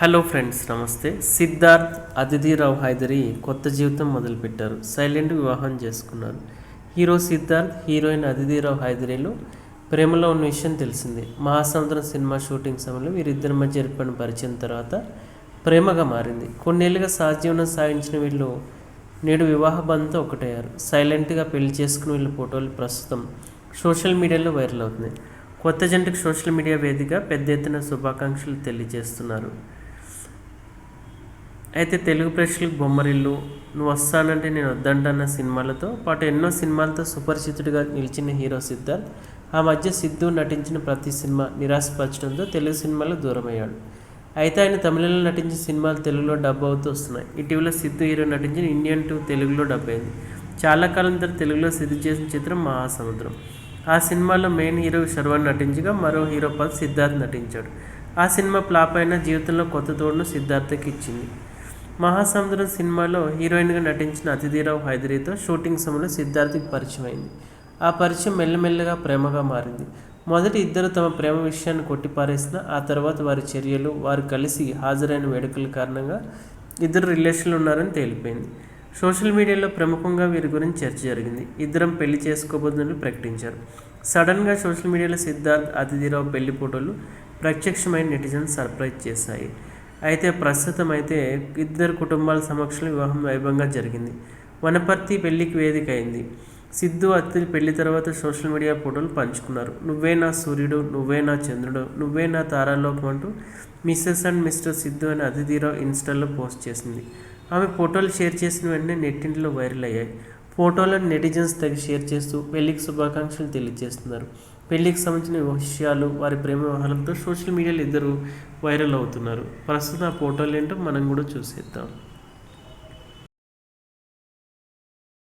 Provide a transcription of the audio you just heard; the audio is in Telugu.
హలో ఫ్రెండ్స్ నమస్తే. సిద్ధార్థ్ అతిథిరావు హైదరి కొత్త జీవితం మొదలుపెట్టారు. సైలెంట్ వివాహం చేసుకున్నారు. హీరో సిద్ధార్థ్ హీరోయిన్ అతిథిరావు హైదరిలో ప్రేమలో ఉన్న విషయం తెలిసింది. మహాసముద్రం సినిమా షూటింగ్ సమయంలో వీరిద్దరి మధ్య ఏర్పడిన పరిచయం తర్వాత ప్రేమగా మారింది. కొన్నేళ్ళుగా సహజీవనం సాగించిన వీళ్ళు నేడు వివాహ బంధంతో ఒకటయ్యారు. సైలెంట్గా పెళ్ళి చేసుకుని వీళ్ళ ఫోటోలు ప్రస్తుతం సోషల్ మీడియాలో వైరల్ అవుతున్నాయి. కొత్త జంటకు సోషల్ మీడియా వేదిక పెద్ద ఎత్తున శుభాకాంక్షలు తెలియజేస్తున్నారు. అయితే తెలుగు ప్రేక్షకులకు బొమ్మరిల్లు నువ్వు వస్తానంటే నేను వద్దంటన్న సినిమాలతో పాటు ఎన్నో సినిమాలతో సుపరిచితుడిగా నిలిచిన హీరో సిద్ధార్థ్ ఆ మధ్య సిద్ధు నటించిన ప్రతి సినిమా నిరాశపరచడంతో తెలుగు సినిమాలో దూరమయ్యాడు. అయితే ఆయన తమిళంలో నటించిన సినిమాలు తెలుగులో డబ్ అవుతూ వస్తున్నాయి. ఇటీవల సిద్ధు హీరో నటించిన ఇండియన్ టూ తెలుగులో డబ్ అయింది. చాలా కాలం తర్వాత తెలుగులో సిద్ధు చేసిన చిత్రం మహాసముద్రం. ఆ సినిమాలో మెయిన్ హీరో శర్వన్ నటించగా మరో హీరో పద్ సిద్ధార్థ్ నటించాడు. ఆ సినిమా ఫ్లాప్ అయిన జీవితంలో కొత్త తోడును సిద్ధార్థకి ఇచ్చింది. మహాసముద్రం సినిమాలో హీరోయిన్గా నటించిన అతిథిరావు హైదరీతో షూటింగ్ సమయంలో సిద్ధార్థికి పరిచయం అయింది. ఆ పరిచయం మెల్లమెల్లగా ప్రేమగా మారింది. మొదటి ఇద్దరు తమ ప్రేమ విషయాన్ని కొట్టిపారేసిన ఆ తర్వాత వారి చర్యలు వారు కలిసి హాజరైన వేడుకల కారణంగా ఇద్దరు రిలేషన్లు ఉన్నారని తేలిపోయింది. సోషల్ మీడియాలో ప్రముఖంగా వీరి గురించి చర్చ జరిగింది. ఇద్దరం పెళ్ళి చేసుకోబోతుందని ప్రకటించారు. సడన్గా సోషల్ మీడియాలో సిద్ధార్థ్ అతిథిరావు పెళ్ళి ఫోటోలు ప్రత్యక్షమైన నెటిజన్స్ సర్ప్రైజ్ చేశాయి. అయితే ప్రస్తుతం అయితే ఇద్దరు కుటుంబాల సమక్షంలో వివాహం వైభవంగా జరిగింది. వనపర్తి పెళ్ళికి వేదిక అయింది సిద్ధు అతిథి పెళ్ళి తర్వాత సోషల్ మీడియా ఫోటోలు పంచుకున్నారు. నువ్వే నా సూర్యుడు నువ్వే నా చంద్రుడు నువ్వే నా తారాలోకం అంటూ మిస్సెస్ అండ్ మిస్టర్ సిద్ధు అని అతిథిరావు ఇన్స్టాల్లో పోస్ట్ చేసింది. ఆమె ఫోటోలు షేర్ చేసిన వెంటనే నెట్టింట్లో వైరల్ అయ్యాయి. ఫోటోలను నెటిజన్స్ తెగ షేర్ చేస్తూ పెళ్ళికి శుభాకాంక్షలు తెలియజేస్తున్నారు. పెళ్ళికి సంబంధించిన విషయాలు వారి ప్రేమ వ్యవహారంతో సోషల్ మీడియాలో ఇద్దరు వైరల్ అవుతున్నారు. ప్రస్తుతం ఆ ఫోటోలు ఏంటో మనం కూడా చూసేద్దాం.